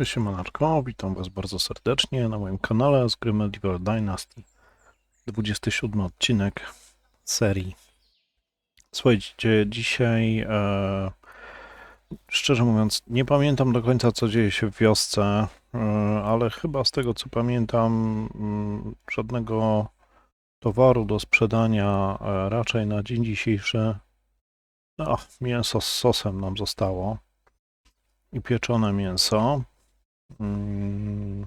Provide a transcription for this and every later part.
Cześć Siemaneczko, witam Was bardzo serdecznie na moim kanale z gry Medieval Dynasty. 27 odcinek serii. Słuchajcie, dzisiaj e, szczerze mówiąc nie pamiętam do końca co dzieje się w wiosce, e, ale chyba z tego co pamiętam mm, żadnego towaru do sprzedania e, raczej na dzień dzisiejszy. No, mięso z sosem nam zostało i pieczone mięso. Mm,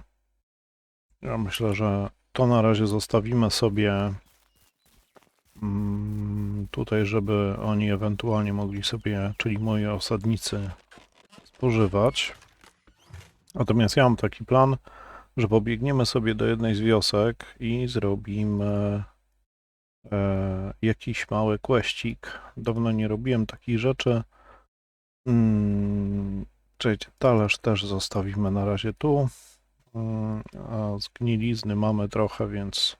Ja myślę, że to na razie zostawimy sobie mm, tutaj, żeby oni ewentualnie mogli sobie, czyli moi osadnicy, spożywać. Natomiast ja mam taki plan, że pobiegniemy sobie do jednej z wiosek i zrobimy e, jakiś mały kłeścik. Dawno nie robiłem takich rzeczy. Mm, Czekajcie, talerz też zostawimy na razie tu. Mm, A zgnilizny mamy trochę, więc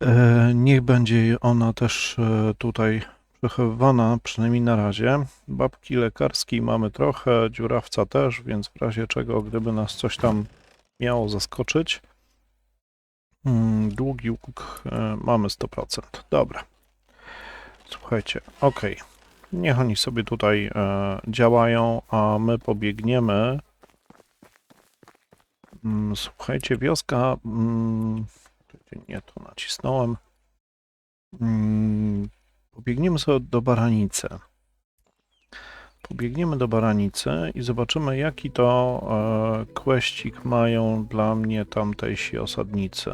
e, niech będzie ona też e, tutaj przechowywana, przynajmniej na razie. Babki lekarskiej mamy trochę, dziurawca też, więc w razie czego, gdyby nas coś tam miało zaskoczyć. Mm, Długi łuk e, mamy 100%. Dobra. Słuchajcie, okej. Niech oni sobie tutaj e, działają, a my pobiegniemy. Mm, słuchajcie, wioska. Mm, nie, to nacisnąłem. Mm, pobiegniemy sobie do Baranicy. Pobiegniemy do Baranicy i zobaczymy, jaki to e, mają dla mnie tamtejsi osadnicy.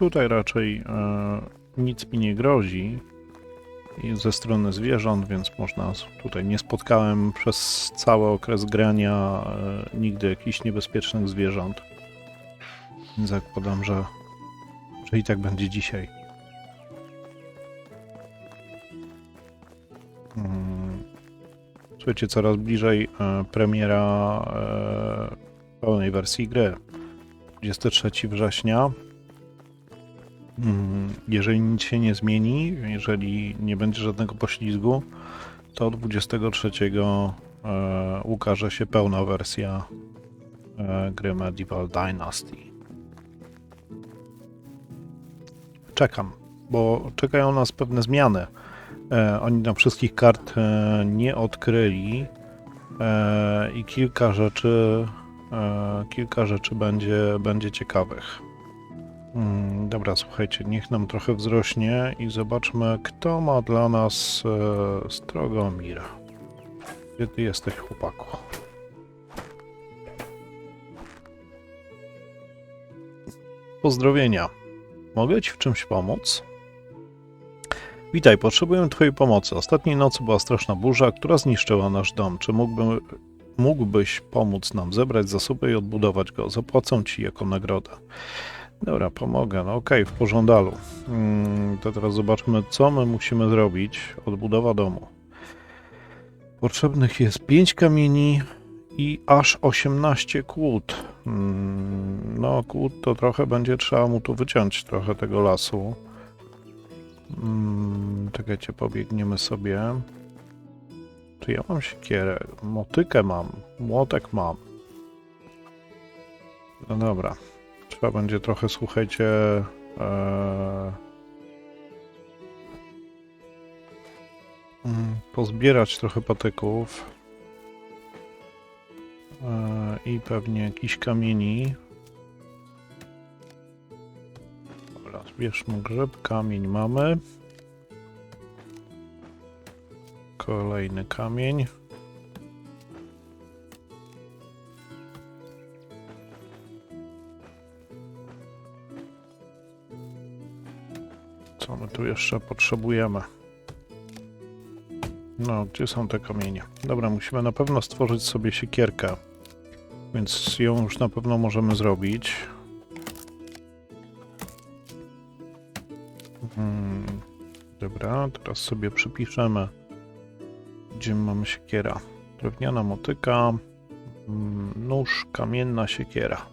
Tutaj raczej e, nic mi nie grozi ze strony zwierząt, więc można tutaj nie spotkałem przez cały okres grania e, nigdy jakichś niebezpiecznych zwierząt. Zakładam, że, że i tak będzie dzisiaj. Mm. Słuchajcie, coraz bliżej e, premiera pełnej wersji gry. 23 września. Mm, Jeżeli nic się nie zmieni, jeżeli nie będzie żadnego poślizgu, to 23 e, ukaże się pełna wersja e, gry Medieval Dynasty. Czekam, bo czekają nas pewne zmiany. E, oni na wszystkich kart nie odkryli i kilka rzeczy, kilka rzeczy będzie, będzie ciekawych. Mm, Dobra, słuchajcie, niech nam trochę wzrośnie i zobaczmy, kto ma dla nas e, Strogomir. Gdzie ty jesteś, chłopaku? Pozdrowienia. Mogę ci w czymś pomóc? Witaj, potrzebuję twojej pomocy. Ostatniej nocy była straszna burza, która zniszczyła nasz dom. Czy mógłby, mógłbyś pomóc nam zebrać zasoby i odbudować go? Zapłacę ci jako nagrodę. Dobra, pomogę. No okej, w pożądalu. Mm, to teraz zobaczmy, co my musimy zrobić. Odbudowa domu. Potrzebnych jest 5 kamieni i aż 18 kłód. Mm, no, kłód to trochę będzie trzeba mu tu wyciąć trochę tego lasu. Mm, czekajcie, pobiegniemy sobie. Czy ja mam siekierę? Motykę mam, młotek mam. No dobra. Trzeba będzie trochę, słuchajcie, e, mm, pozbierać trochę patyków e, i pewnie jakiś kamieni. Dobra, zbierzmy grzyb, kamień mamy. Kolejny kamień. Jeszcze potrzebujemy? No, gdzie są te kamienie? Dobra, musimy na pewno stworzyć sobie siekierkę. Więc ją już na pewno możemy zrobić. Hmm, dobra, teraz sobie przypiszemy, gdzie mamy siekiera. Drewniana motyka, mm, nóż, kamienna siekiera.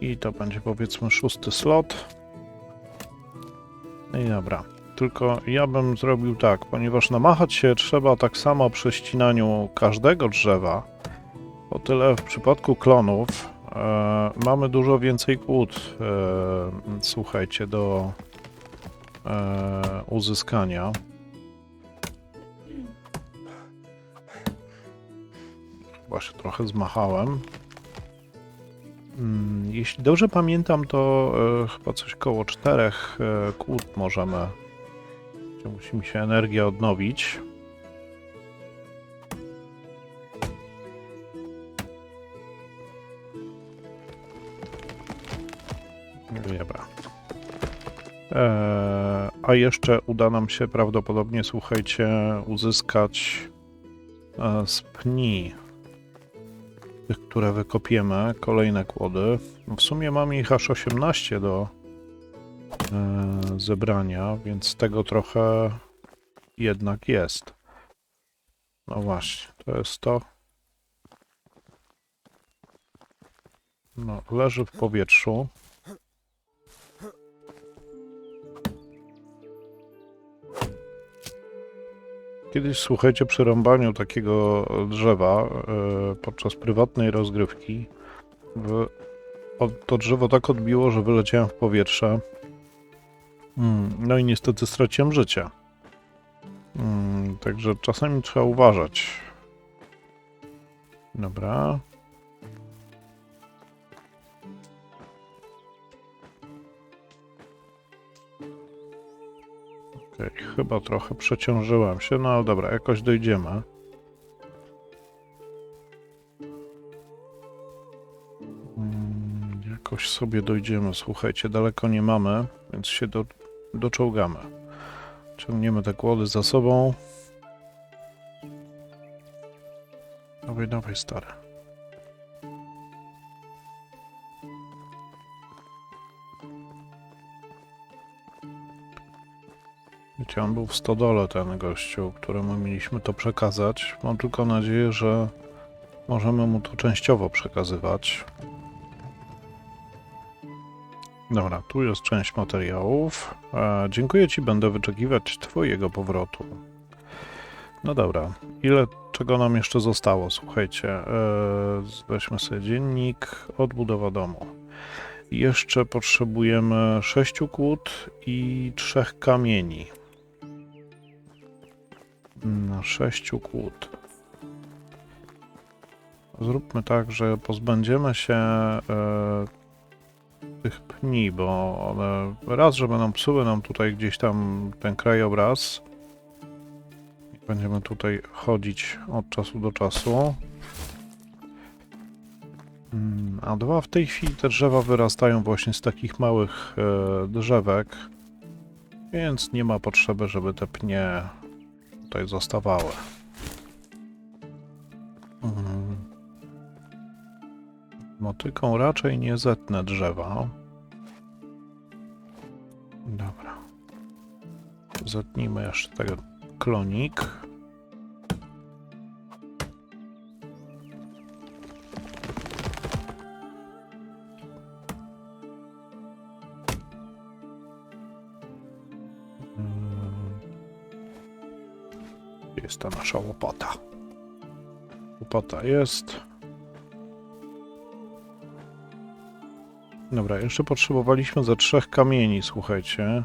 I to będzie powiedzmy szósty slot. No i dobra. Tylko ja bym zrobił tak, ponieważ namachać się trzeba tak samo przy ścinaniu każdego drzewa, o tyle w przypadku klonów e, mamy dużo więcej kłód, e, słuchajcie, do e, uzyskania. Chyba się trochę zmachałem. Mm, Jeśli dobrze pamiętam, to e, chyba coś koło czterech e, kłód możemy. gdzie Musi mi się energia odnowić. Dobra. E, a jeszcze uda nam się prawdopodobnie, słuchajcie, uzyskać e, z pni tych, które wykopiemy, kolejne kłody. W sumie mamy ich aż 18 do e, zebrania, więc tego trochę jednak jest. No właśnie, to jest to. No, leży w powietrzu. Kiedyś, słuchajcie, przy rąbaniu takiego drzewa e, podczas prywatnej rozgrywki to drzewo tak odbiło, że wyleciałem w powietrze. Mm, no i niestety straciłem życie. Mm, także czasami trzeba uważać. Dobra. Okej, chyba trochę przeciążyłem się, no ale dobra, jakoś dojdziemy. Mm, Jakoś sobie dojdziemy, słuchajcie, daleko nie mamy, więc się do, doczołgamy. Ciągniemy te kłody za sobą. Dawaj, dawaj, stary. Wiecie, on był w stodole, ten gościu, któremu mieliśmy to przekazać. Mam tylko nadzieję, że możemy mu to częściowo przekazywać. Dobra, tu jest część materiałów. E, dziękuję Ci, będę wyczekiwać Twojego powrotu. No dobra, ile czego nam jeszcze zostało? Słuchajcie, e, weźmy sobie dziennik, odbudowa domu. Jeszcze potrzebujemy sześciu kłód i trzech kamieni. Na sześciu kłód. Zróbmy tak, że pozbędziemy się e, tych pni, bo one raz, że będą psuły nam tutaj gdzieś tam ten krajobraz. Będziemy tutaj chodzić od czasu do czasu. Mm, A dwa, w tej chwili te drzewa wyrastają właśnie z takich małych e, drzewek, więc nie ma potrzeby, żeby te pnie tutaj zostawały. Mm. Motyką raczej nie zetnę drzewa. Dobra. Zetnijmy jeszcze tego klonik. Łopata jest. Dobra, jeszcze potrzebowaliśmy ze trzech kamieni, słuchajcie.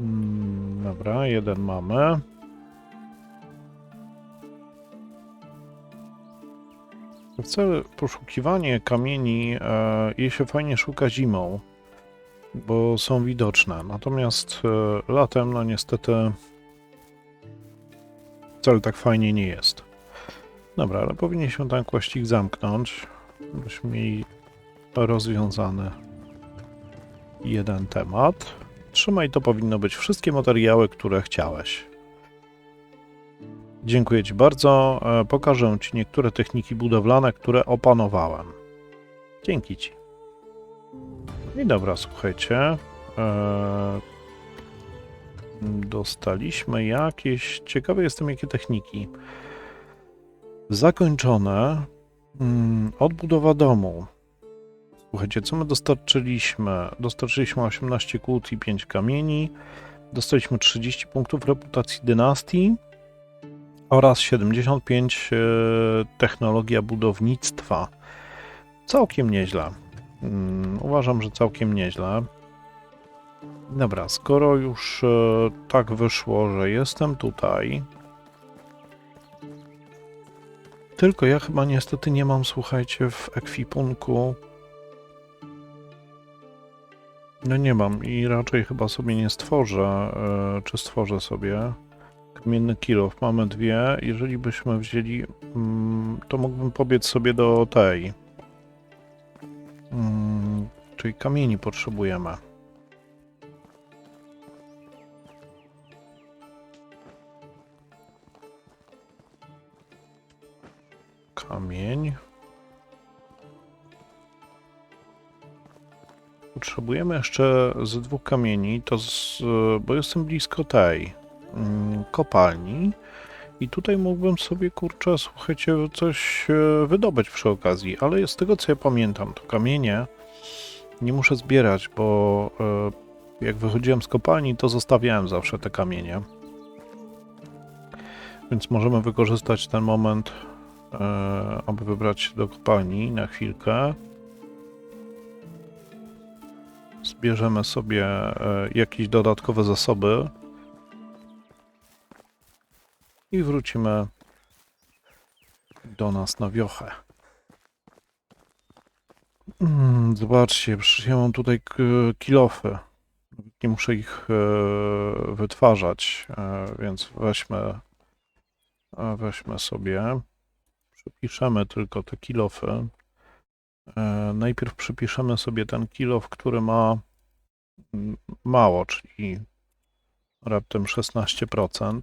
Mm, Dobra, jeden mamy. W celu poszukiwanie kamieni e, je się fajnie szuka zimą, bo są widoczne. Natomiast e, latem, no niestety, wcale tak fajnie nie jest. Dobra, ale powinniśmy ten kłaścik zamknąć, byśmy mieli rozwiązany jeden temat. Trzymaj, to powinno być wszystkie materiały, które chciałeś. Dziękuję Ci bardzo. E, Pokażę Ci niektóre techniki budowlane, które opanowałem. Dzięki Ci. I dobra, słuchajcie. E, Dostaliśmy jakieś. Ciekawy jestem, jakie techniki. Zakończone. Mm, Odbudowa domu. Słuchajcie, co my dostarczyliśmy? Dostarczyliśmy 18 kłód i 5 kamieni. Dostaliśmy 30 punktów reputacji dynastii oraz 75 e, technologia budownictwa. Całkiem nieźle. Mm, Uważam, że całkiem nieźle. Dobra, skoro już e, tak wyszło, że jestem tutaj. Tylko ja chyba niestety nie mam, słuchajcie, w ekwipunku. No nie mam i raczej chyba sobie nie stworzę, e, czy stworzę sobie. Kamienny kilof, mamy dwie. Jeżeli byśmy wzięli, mm, to mógłbym pobiec sobie do tej. Mm, czyli kamieni potrzebujemy. Kamień. Potrzebujemy jeszcze ze dwóch kamieni, to z, bo jestem blisko tej mm, kopalni i tutaj mógłbym sobie, kurczę, słuchajcie, coś e, wydobyć przy okazji, ale z tego co ja pamiętam, to kamienie nie muszę zbierać, bo e, jak wychodziłem z kopalni, to zostawiałem zawsze te kamienie. Więc możemy wykorzystać ten moment, aby wybrać się do kopalni na chwilkę. Zbierzemy sobie e, jakieś dodatkowe zasoby i wrócimy do nas na wiochę. Mm, Zobaczcie, przecież ja mam tutaj kilofy. Nie muszę ich e, wytwarzać, e, więc weźmy, e, weźmy sobie, przypiszemy tylko te kilofy. E, Najpierw przypiszemy sobie ten kilof, który ma mało, czyli raptem 16%.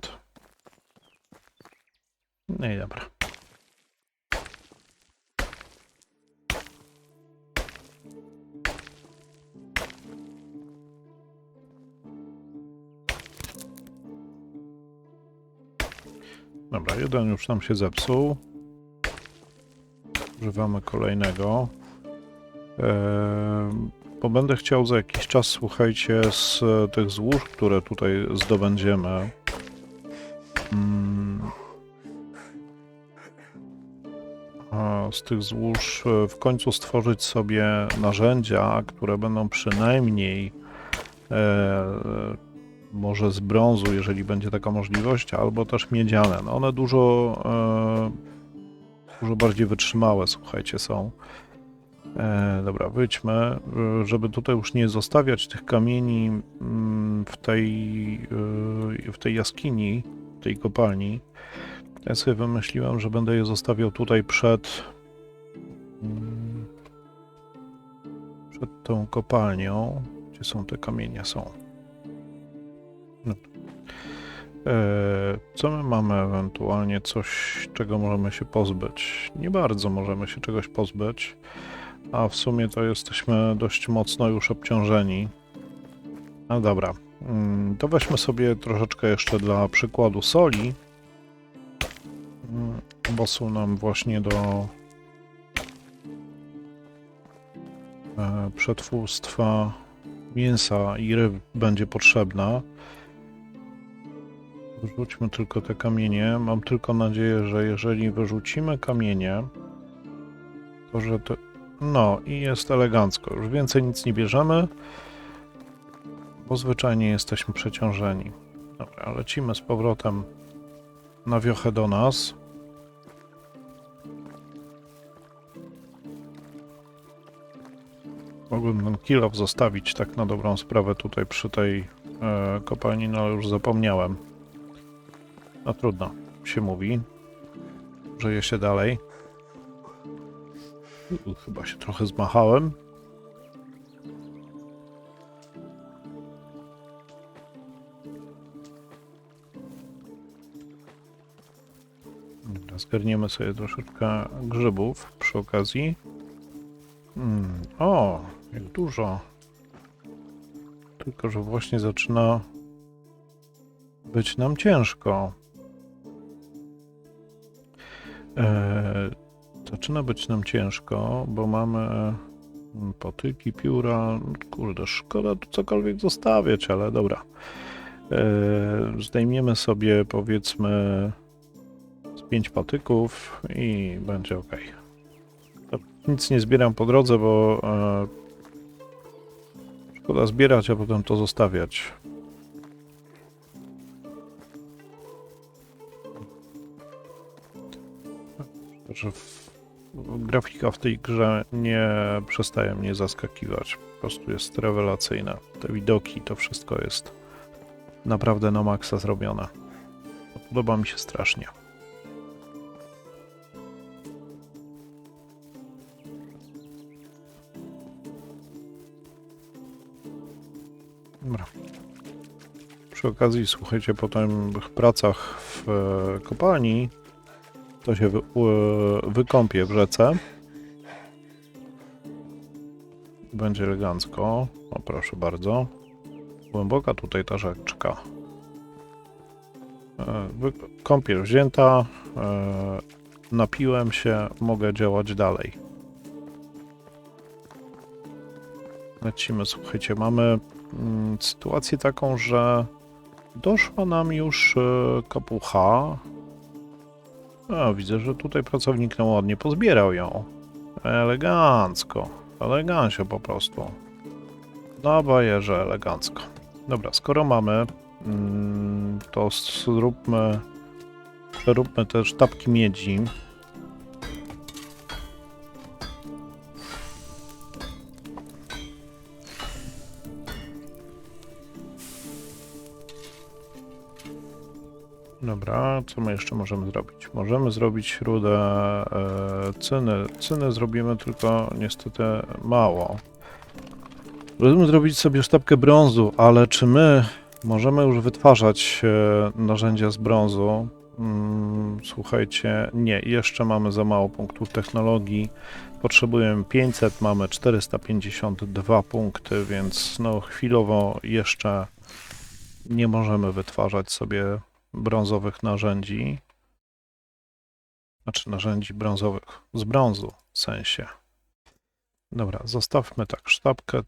No i dobra. Dobra, jeden już nam się zepsuł. Używamy kolejnego. Eee, bo będę chciał za jakiś czas, słuchajcie, z e, tych złóż, które tutaj zdobędziemy. Mm, z tych złóż e, w końcu stworzyć sobie narzędzia, które będą przynajmniej e, może z brązu, jeżeli będzie taka możliwość, albo też miedziane. No one dużo, dużo bardziej wytrzymałe, słuchajcie, są. E, dobra, wyjdźmy, e, żeby tutaj już nie zostawiać tych kamieni mm, w tej, e, w tej jaskini, w tej kopalni. Ja sobie wymyśliłem, że będę je zostawiał tutaj przed mm, przed tą kopalnią. Gdzie są te kamienie? Są. Co my mamy ewentualnie? Coś, czego możemy się pozbyć? Nie bardzo możemy się czegoś pozbyć, a w sumie to jesteśmy dość mocno już obciążeni. No dobra, Mm, to weźmy sobie troszeczkę jeszcze dla przykładu soli, Mm, bo są nam właśnie do e, przetwórstwa mięsa i ryb będzie potrzebna. Wyrzućmy tylko te kamienie. Mam tylko nadzieję, że jeżeli wyrzucimy kamienie, to że to. No i jest elegancko. Już więcej nic nie bierzemy, bo zwyczajnie jesteśmy przeciążeni. Dobra, lecimy z powrotem na wiochę do nas. Mogłem ten kilof zostawić tak na dobrą sprawę tutaj przy tej e, kopalni, no ale już zapomniałem. No trudno, się mówi. Żyje się dalej. Chyba się trochę zmachałem. Zgarniemy sobie troszeczkę grzybów przy okazji. Mm, o, jak dużo. Tylko, że właśnie zaczyna być nam ciężko. E, zaczyna być nam ciężko, bo mamy Mm, Patyki, pióra. Kurde, szkoda tu cokolwiek zostawiać, ale dobra. Eee, zdejmiemy sobie powiedzmy z pięć patyków i będzie ok. Nic nie zbieram po drodze, bo e, szkoda zbierać, a potem to zostawiać. Że w, grafika w tej grze nie przestaje mnie zaskakiwać. Po prostu jest rewelacyjna. Te widoki, to wszystko jest naprawdę na maksa zrobione. Podoba mi się strasznie. Dobra. Przy okazji, słuchajcie, po tych pracach w e, kopalni to się wy, e, wykąpię w rzece. Będzie elegancko. O, proszę bardzo. Głęboka tutaj ta rzeczka. E, wy- Kąpiel wzięta. e, Napiłem się, mogę działać dalej. Lecimy, słuchajcie, mamy mm, sytuację taką, że doszła nam już e, kapucha. A, widzę, że tutaj pracownik nam ładnie pozbierał ją. Elegancko. Elegancio po prostu. Na bajerze elegancko. Dobra, skoro mamy, mm, to zróbmy, przeróbmy te sztabki miedzi. Dobra, co my jeszcze możemy zrobić? Możemy zrobić rudę e, cyny. Cyny zrobimy tylko niestety mało. Możemy zrobić sobie sztabkę brązu, ale czy my możemy już wytwarzać e, narzędzia z brązu? Mm, słuchajcie, nie, jeszcze mamy za mało punktów technologii. Potrzebujemy 500, mamy 452 punkty, więc no chwilowo jeszcze nie możemy wytwarzać sobie brązowych narzędzi. Znaczy narzędzi brązowych z brązu w sensie. Dobra, zostawmy tak sztabkę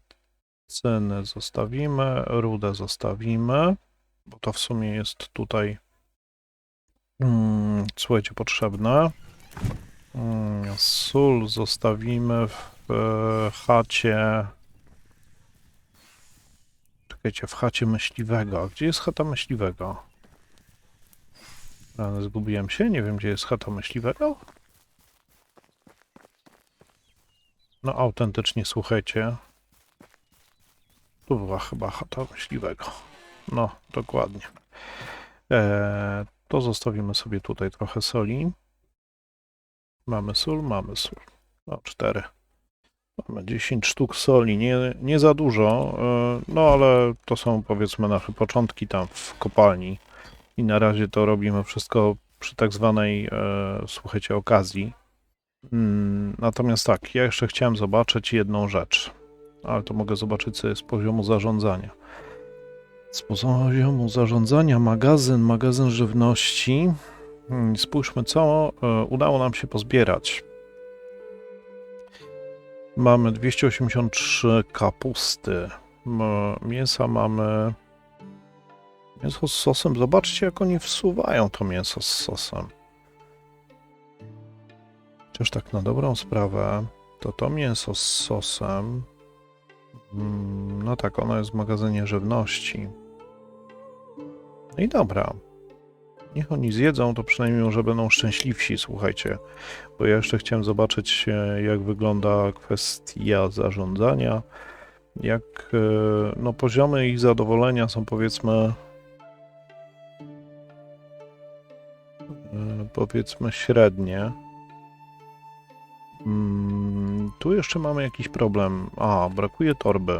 Cyny zostawimy, rudę zostawimy, bo to w sumie jest tutaj, mm, słuchajcie, potrzebne. Mm, sól zostawimy w e, chacie. Czekajcie, w chacie myśliwego. Gdzie jest chata myśliwego? Rany, zgubiłem się, nie wiem gdzie jest chata myśliwego. No autentycznie, słuchajcie, tu była chyba chata myśliwego. No, dokładnie. Eee, to zostawimy sobie tutaj trochę soli. Mamy sól, mamy sól. No, cztery. Mamy 10 sztuk soli, nie, nie za dużo, e, no ale to są powiedzmy nasze początki tam w kopalni i na razie to robimy wszystko przy tak zwanej, e, słuchajcie, okazji. Mm, Natomiast tak, ja jeszcze chciałem zobaczyć jedną rzecz ale to mogę zobaczyć sobie z poziomu zarządzania. Z poziomu zarządzania magazyn, magazyn żywności. Hmm, Spójrzmy, co e, udało nam się pozbierać. Mamy 283 kapusty. Mięsa mamy. Mięso z sosem. Zobaczcie, jak oni wsuwają to mięso z sosem. Chociaż tak na dobrą sprawę, to to mięso z sosem Mm, No tak, ono jest w magazynie żywności. No i dobra. Niech oni zjedzą, to przynajmniej może będą szczęśliwsi, słuchajcie. Bo ja jeszcze chciałem zobaczyć, e, jak wygląda kwestia zarządzania. Jak e, no, poziomy ich zadowolenia są powiedzmy e, powiedzmy średnie. Mm, tu jeszcze mamy jakiś problem. A, brakuje torby.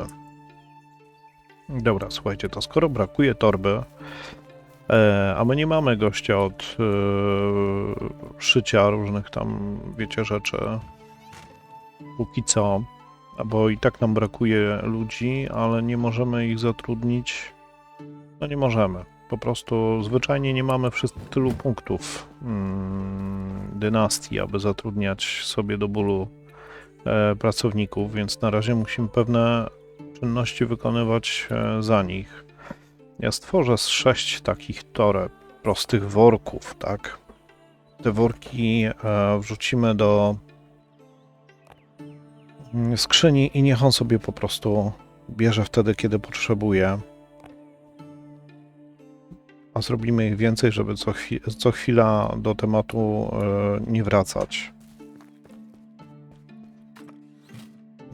Dobra, słuchajcie, to skoro brakuje torby, e, a my nie mamy gościa od e, szycia różnych tam, wiecie, rzeczy, póki co, bo i tak nam brakuje ludzi, ale nie możemy ich zatrudnić. No nie możemy. Po prostu zwyczajnie nie mamy tylu punktów mm, dynastii, aby zatrudniać sobie do bólu e, pracowników, więc na razie musimy pewne czynności wykonywać e, za nich. Ja stworzę z sześć takich toreb, prostych worków, tak? Te worki e, wrzucimy do skrzyni i niech on sobie po prostu bierze wtedy, kiedy potrzebuje. A zrobimy ich więcej, żeby co, chwi co chwila do tematu e, nie wracać.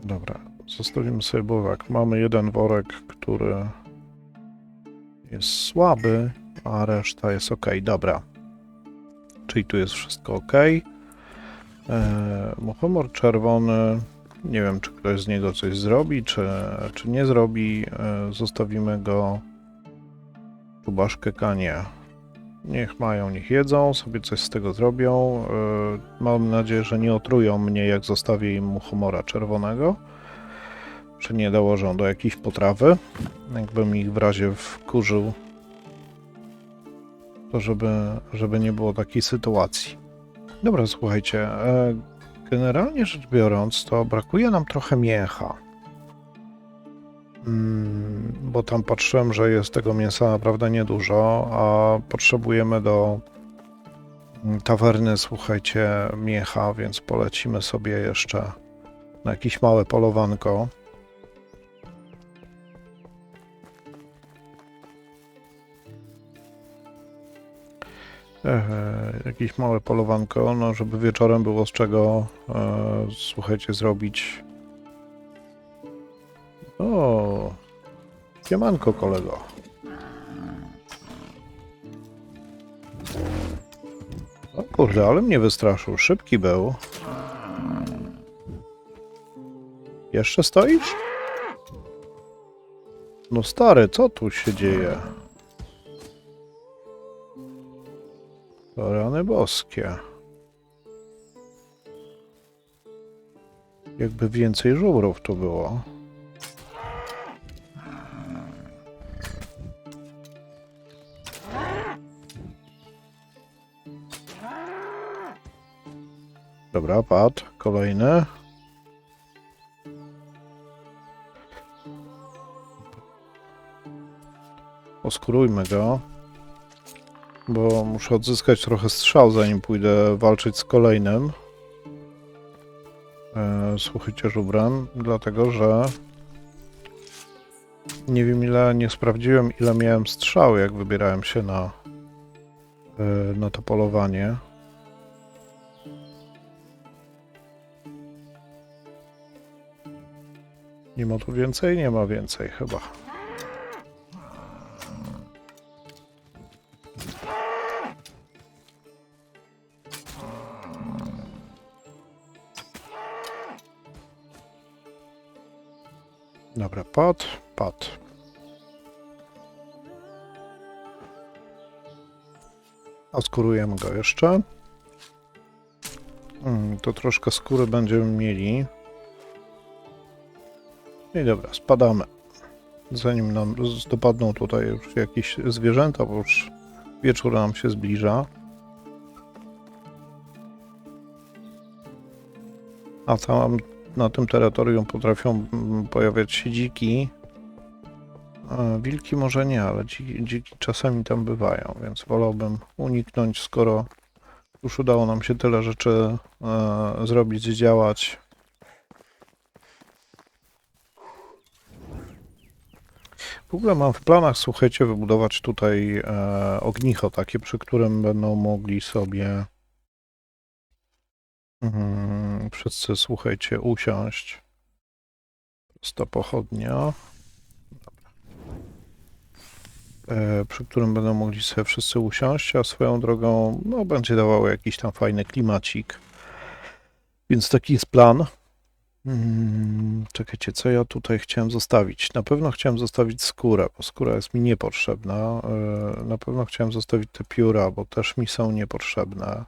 Dobra, zostawimy sobie worek. Mamy jeden worek, który jest słaby, a reszta jest ok. Dobra. Czyli tu jest wszystko ok. Eee, Muchomor czerwony. Nie wiem, czy ktoś z niego coś zrobi, czy, czy nie zrobi. Eee, zostawimy go. Czubaszkę nie. Niech mają, niech jedzą, sobie coś z tego zrobią. Eee, mam nadzieję, że nie otrują mnie, jak zostawię im muchomora czerwonego. Czy nie dołożą do jakiejś potrawy. Jakbym ich w razie wkurzył, to żeby, żeby nie było takiej sytuacji. Dobra, słuchajcie. e, Generalnie rzecz biorąc, to brakuje nam trochę mięcha. Mm, Bo tam patrzyłem, że jest tego mięsa naprawdę niedużo, a potrzebujemy do mm, tawerny, słuchajcie, mięcha, więc polecimy sobie jeszcze na jakieś małe polowanko. E, jakieś małe polowanko, no żeby wieczorem było z czego, e, słuchajcie, zrobić. O, siemanko kolego. O kurde, ale mnie wystraszył. Szybki był. Jeszcze stoisz? No stary, co tu się dzieje? Rany boskie. Jakby więcej żubrów tu było. Dobra, pad. Kolejny. Oskurujmy go bo muszę odzyskać trochę strzał, zanim pójdę walczyć z kolejnym. E, słuchajcie, żubran, dlatego że nie wiem ile, nie sprawdziłem ile miałem strzał, jak wybierałem się na, e, na to polowanie. Nie ma tu więcej? Nie ma więcej chyba. Dobra, pad, pad. Oskurujemy go jeszcze. Mm, to troszkę skóry będziemy mieli. I dobra, spadamy. Zanim nam dopadną tutaj już jakieś zwierzęta, bo już wieczór nam się zbliża. A tam na tym terytorium potrafią pojawiać się dziki. A Wilki może nie, ale dziki, dziki czasami tam bywają, więc wolałbym uniknąć, skoro już udało nam się tyle rzeczy e, zrobić, zdziałać. W ogóle mam w planach, słuchajcie, wybudować tutaj e, ognicho takie, przy którym będą mogli sobie Mm, wszyscy, słuchajcie, usiąść. Prosta pochodnia. E, przy którym będą mogli sobie wszyscy usiąść, a swoją drogą no, będzie dawało jakiś tam fajny klimacik. Więc taki jest plan. Mm, czekajcie, co ja tutaj chciałem zostawić? Na pewno chciałem zostawić skórę, bo skóra jest mi niepotrzebna. E, na pewno chciałem zostawić te pióra, bo też mi są niepotrzebne.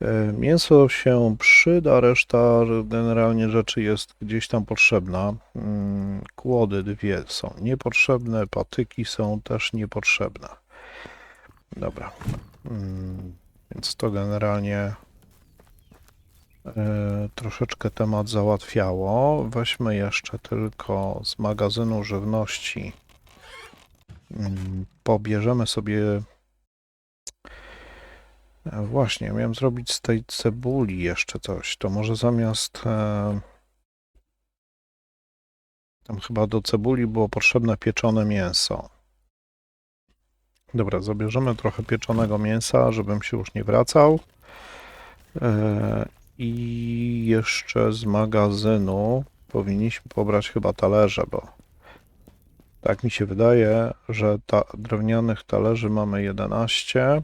E, Mięso się przyda, reszta generalnie rzeczy jest gdzieś tam potrzebna. Mm, Kłody dwie są niepotrzebne, patyki są też niepotrzebne. Dobra. Mm, Więc to generalnie troszeczkę temat załatwiało. Weźmy jeszcze tylko z magazynu żywności. Mm, Pobierzemy sobie. E, Właśnie, miałem zrobić z tej cebuli jeszcze coś. To może zamiast. E, tam chyba do cebuli było potrzebne pieczone mięso. Dobra, zabierzemy trochę pieczonego mięsa, żebym się już nie wracał. I jeszcze z magazynu powinniśmy pobrać chyba talerze, bo tak mi się wydaje, że ta, drewnianych talerzy mamy 11,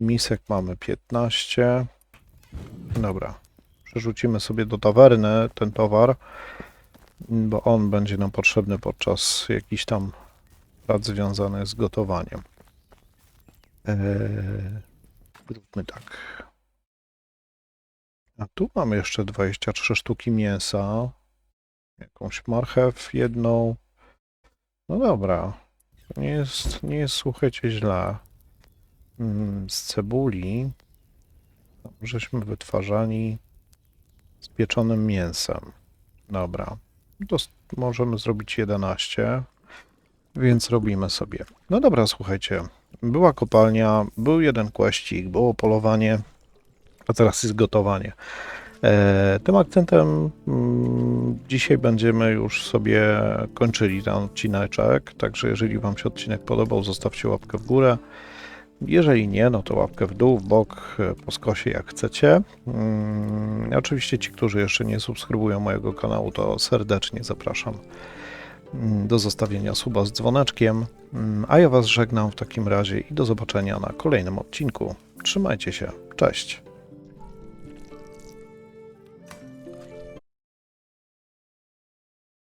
misek mamy 15. Dobra, przerzucimy sobie do tawerny ten towar, bo on będzie nam potrzebny podczas jakichś tam prac związanych z gotowaniem. Eee, zróbmy tak. A tu mamy jeszcze 23 sztuki mięsa. Jakąś marchew jedną. No dobra. Nie jest, nie jest słuchajcie źle. Mm, Z cebuli żeśmy wytwarzali z pieczonym mięsem. Dobra. To s- możemy zrobić 11. Więc robimy sobie. No dobra, słuchajcie. Była kopalnia, był jeden kłaścik, było polowanie, a teraz jest gotowanie. E, tym akcentem mm, dzisiaj będziemy już sobie kończyli ten odcineczek, także jeżeli Wam się odcinek podobał, zostawcie łapkę w górę. Jeżeli nie, no to łapkę w dół, w bok, e, po skosie jak chcecie. Mm, oczywiście ci, którzy jeszcze nie subskrybują mojego kanału, to serdecznie zapraszam mm, do zostawienia suba z dzwoneczkiem. Mm, A ja Was żegnam w takim razie i do zobaczenia na kolejnym odcinku. Trzymajcie się. Cześć.